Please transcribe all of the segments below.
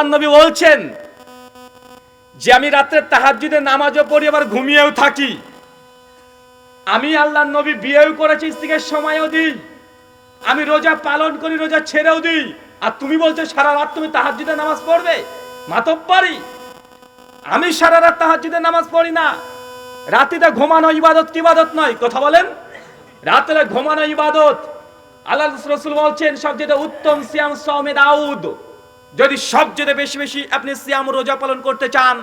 আল্লাহ নবী বলছেন যে আমি রাত্রে তাহাজ্জুদে নামাজও পড়ি, আবার ঘুমিয়েও থাকি। আমি আল্লাহ নবী বিয়েও করেছি, স্ত্রীকে সময়ও দিই। আমি রোজা পালন করি, রোজা ছেড়েও দিই। আর তুমি বলছো, সারা রাত তুমি তাহাজ্জুদে নামাজ পড়বে? মাতব্বারি। আমি সারা রাত তাহাজ্জুদে নামাজ পড়ি না। রাতিতে ঘুমানো ইবাদত কি ইবাদত নয়? কথা বলেন। রাতে ঘুমানো ইবাদত। আল্লাহ রসুল বলছেন, সবচেয়ে উত্তম সিয়াম সৌমে দাউদ। যদি সবচেয়ে বেশি বেশি আপনি সিয়াম রোজা পালন করতে চান,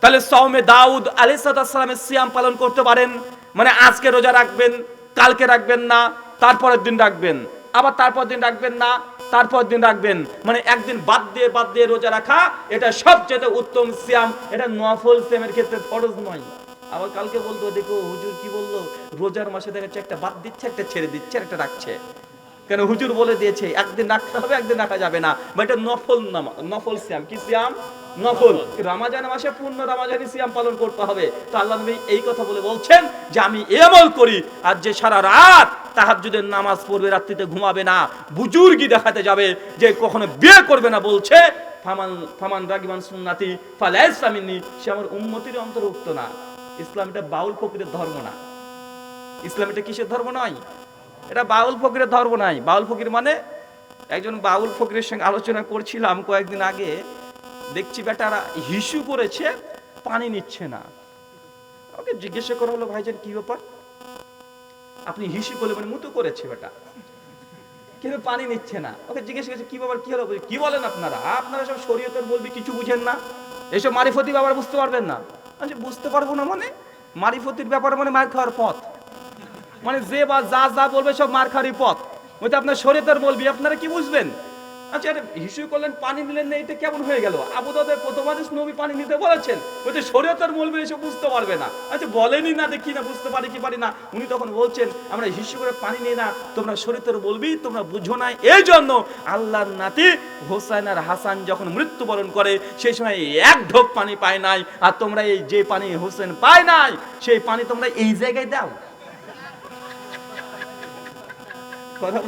তাহলে সৌমে দাউদ আলিসালামের সিয়াম পালন করতে পারেন। মানে আজকে রোজা রাখবেন, কালকে রাখবেন না, তারপরের দিন রাখবেন। আবার তারপর দিন রাখবেন না তারপর দিন রাখবেন। মানে একদিন বাদ দিয়ে বাদ দিয়ে রোজা রাখা, এটা সবচেয়ে উত্তম সিয়াম। এটা নফল সিয়ামের ক্ষেত্রে ফরজ নয়। আবার কালকে বলতো, দেখো হুজুর কি বলল? রোজার মাসে দেখা যাচ্ছে একটা বাদ দিচ্ছে, একটা ছেড়ে দিচ্ছে একটা রাখছে। কেন হুজুর বলে দিয়েছে, একদিন রাখতে হবে, একদিন রাখা যাবে না। বা এটা নফল নফল সিয়াম। কি সিয়াম? নফল। রামাজান মাসে পূর্ণ রামাজানি সিয়াম পালন করতে হবে। তো আল্লাহ নবী এই কথা বলে বলছেন যে, আমি এ আমল করি, আর যে সারা রাত তাহাজ্জুদের নামাজ পড়বে, রাত্রিতে ঘুমাবে না, বুজুর্গি দেখাতে যাবে, যে কখনো বিয়ে করবে না বলছে, ফামান ফামান রাগিমান সুন্নাতি, ফালাইস আমিনি সে আমার উম্মতির অন্তর্ভুক্ত না। ইসলাম এটা বাউল ফকিরের ধর্ম না। ইসলাম এটা কিসের ধর্ম নয়? এটা বাউল ফকিরের ধর্ম নাই। বাউল ফকির মানে একজন বাউল ফকিরের সঙ্গে আলোচনা করছিলাম কয়েকদিন আগে। দেখছি বেটারা হিসু করেছে, পানি নিচ্ছে না। ওকে জিজ্ঞাসা করা হলো, ভাইজান, কি ব্যাপার? আপনি হিসু করলে মানে মুতো করেছে বেটা। কিন্তু পানি নিচ্ছে না? ওকে জিজ্ঞেস করেছে, কি ব্যাপার, কি হলো? কি বলেন আপনারা? আপনারা সব শরীয়তের বলবি, কিছু বুঝেন না। এসব মারিফতি ব্যাপার বুঝতে পারবেন না। বুঝতে পারব না মানে? মারিফতির ব্যাপার মানে মার খাওয়ার পথ। মানে যে বা যা যা বলবে সব মার খাওয়ারই পথ। ওইটা আপনার শরীয়তের বলবি, আপনারা কি বুঝবেন? আচ্ছা আরে হিসু করলেন, পানি নিলেন না, এটা কেমন হয়ে গেল? আবু দাদের প্রথম হাদিস নবী পানি নিতে বলেছেন। ওইটা শরীয়তের বলবে, এসব বুঝতে পারবে না। আচ্ছা বলেনি না দেখি না, বুঝতে পারি কি পারি না? উনি তখন বলছেন, আমরা হিসু করে পানি নিই না, তোমরা শরীয়তের বলবি, তোমরা বুঝো না। এই জন্য আল্লাহর নাতি হোসাইন আর হাসান যখন মৃত্যুবরণ করে, সেই সময় এক ঢোক পানি পায় নাই। আর তোমরা এই যে পানি হোসেন পায় নাই, সেই পানি তোমরা এই জায়গায় দাও। but I.